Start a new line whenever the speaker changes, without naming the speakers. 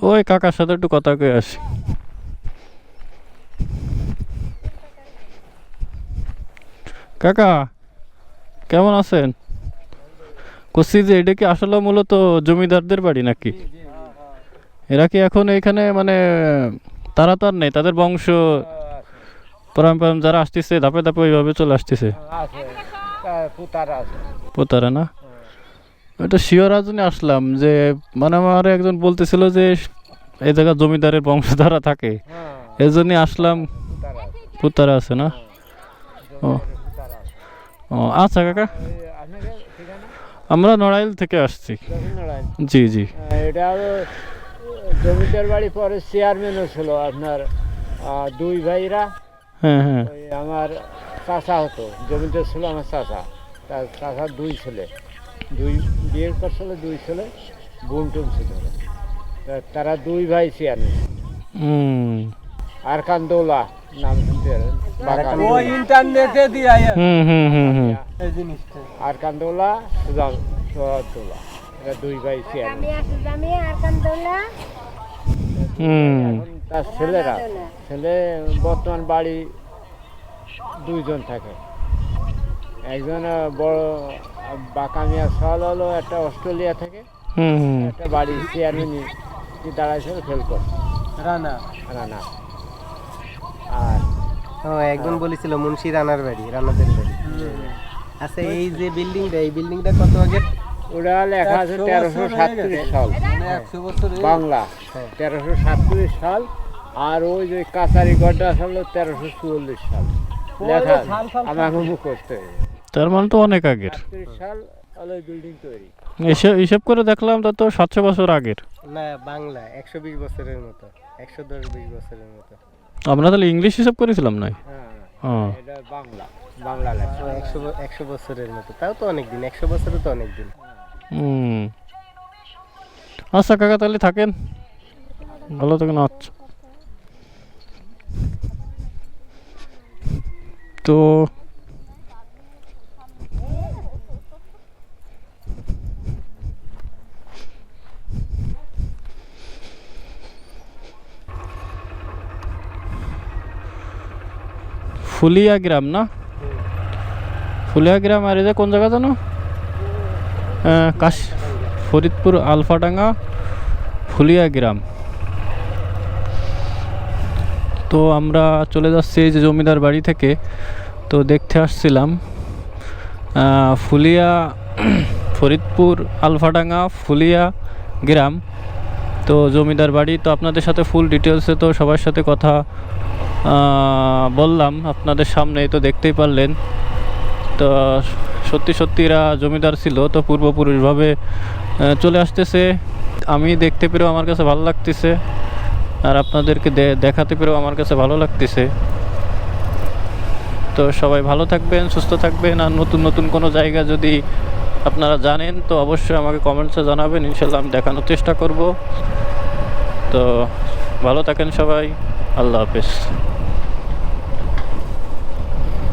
ওই কাকার সাথে একটু কথা কয়ে আসি। কাকা কেমন আছেন? কচ্ছি যে এটা কি আসলে মূলত জমিদারদের বাড়ি নাকি? এরা কি এখন এখানে মানে তারা তো আর নেই তাদের বংশ পরম্পরা যারা আসতেছে ধাপে ধাপে ওইভাবে চলে আসতেছে।
পোতারা
না? এটা শিওর জন্য আসলাম যে মানে আমার একজন বলতেছিল যে এই জায়গা জমিদারের বংশধারা থাকে।
হ্যাঁ।
এই জন্যই আসলাম।
পুতারা আছে।
না? ও।
পুতার
ও আচ্ছা কাকা। আমরা নড়াইল থেকে আসছি। জি জি।
এটা হলো জমিদার বাড়ি পরে চেয়ারম্যানও ছিল আপনার দুই ভাইরা।
হ্যাঁ হ্যাঁ।
আমার চাচা হতো। জমিদার ছিল আমার চাচা। তার চাচার দুই ছেলে। দুই বিয়ের করছিল দুই ছেলে বোন টুন ছিল। তারা দুই ভাই চেয়ারম্যান। আর কান্দৌলা নাম শুনতে
ইন্টারনেটে দিয়ে
হুম হুম হুম হুম।
এই জিনিসটা।
আর কান্দৌলা সুজান সুজাউদ্দৌলা এরা দুই ভাই চেয়ারম্যান। তার ছেলেরা ছেলে বর্তমান বাড়ি দুইজন থাকে। একজন বড় বাকামিয়া সাল হলো একটা অস্ট্রেলিয়া থেকে একটা বাড়ি চেয়ারম্যান দাঁড়াইছিল ফেল কর
রানা।
রানা। আর
একজন বলেছিল মুন্সি রানার বাড়ি রানাদের বাড়ি। আচ্ছা এই যে বিল্ডিংটা এই বিল্ডিংটা কত আগে?
ওটা লেখা আছে তেরোশো সাতত্রিশ সাল।
মানে
বাংলা।
হ্যাঁ।
তেরোশো সাতত্রিশ সাল আর ওই যে কাছারি গড্ডা হলো তেরোশো চুয়াল্লিশ সাল। লেখা।
সাল
আমাকে মুখ করতে
তার মানে তো অনেক আগের।
সাল হলো বিল্ডিং তৈরি।
এসব হিসেব করে দেখলাম তা তো সাতশো বছর আগের।
না বাংলা একশো বিশ বছরের মতো একশো দশ বিশ বছরের মতো।
আমরা তাহলে ইংলিশ হিসাব করেছিলাম না
হ্যাঁ এটা বাংলা বাংলা লেখা।
একশো একশো বছরের মতো। তাও তো অনেক দিন একশো বছরও তো অনেক দিন
হুম। আচ্ছা কাকা তাহলে থাকেন। ভালো থাকেন আচ্ছা। তো ফুলিয়া গ্রাম না? ফুলিয়া গ্রাম আর এই যে কোন জায়গা জানো? কাশ, ফরিদপুর, আলফাডাঙ্গা, ফুলিয়া গ্রাম। তো আমরা চলে যাচ্ছি এই যে জমিদার বাড়ি থেকে। তো দেখতে আসছিলাম ফুলিয়া, ফরিদপুর, আলফাডাঙ্গা, ফুলিয়া গ্রাম। তো জমিদার বাড়ি, তো আপনাদের সাথে ফুল ডিটেলসে তো সবার সাথে কথা বললাম, আপনাদের সামনেই তো দেখতেই পারলেন। তো সত্যি সত্যি এরা জমিদার ছিল, তো পূর্বপুরুষভাবে চলে আসতেছে। আমি দেখতে পেরেও আমার কাছে ভালো লাগতেছে, আর আপনাদেরকে দেখাতে পেরেও আমার কাছে ভালো লাগতেছে। তো সবাই ভালো থাকবেন, সুস্থ থাকবেন, আর নতুন নতুন কোনো জায়গা যদি আপনারা জানেন, তো অবশ্যই আমাকে কমেন্টসে জানাবেন ইনশাল্লাহ আমি দেখানোর চেষ্টা করব। তো ভালো থাকেন সবাই, আল্লাহ হাফেজ।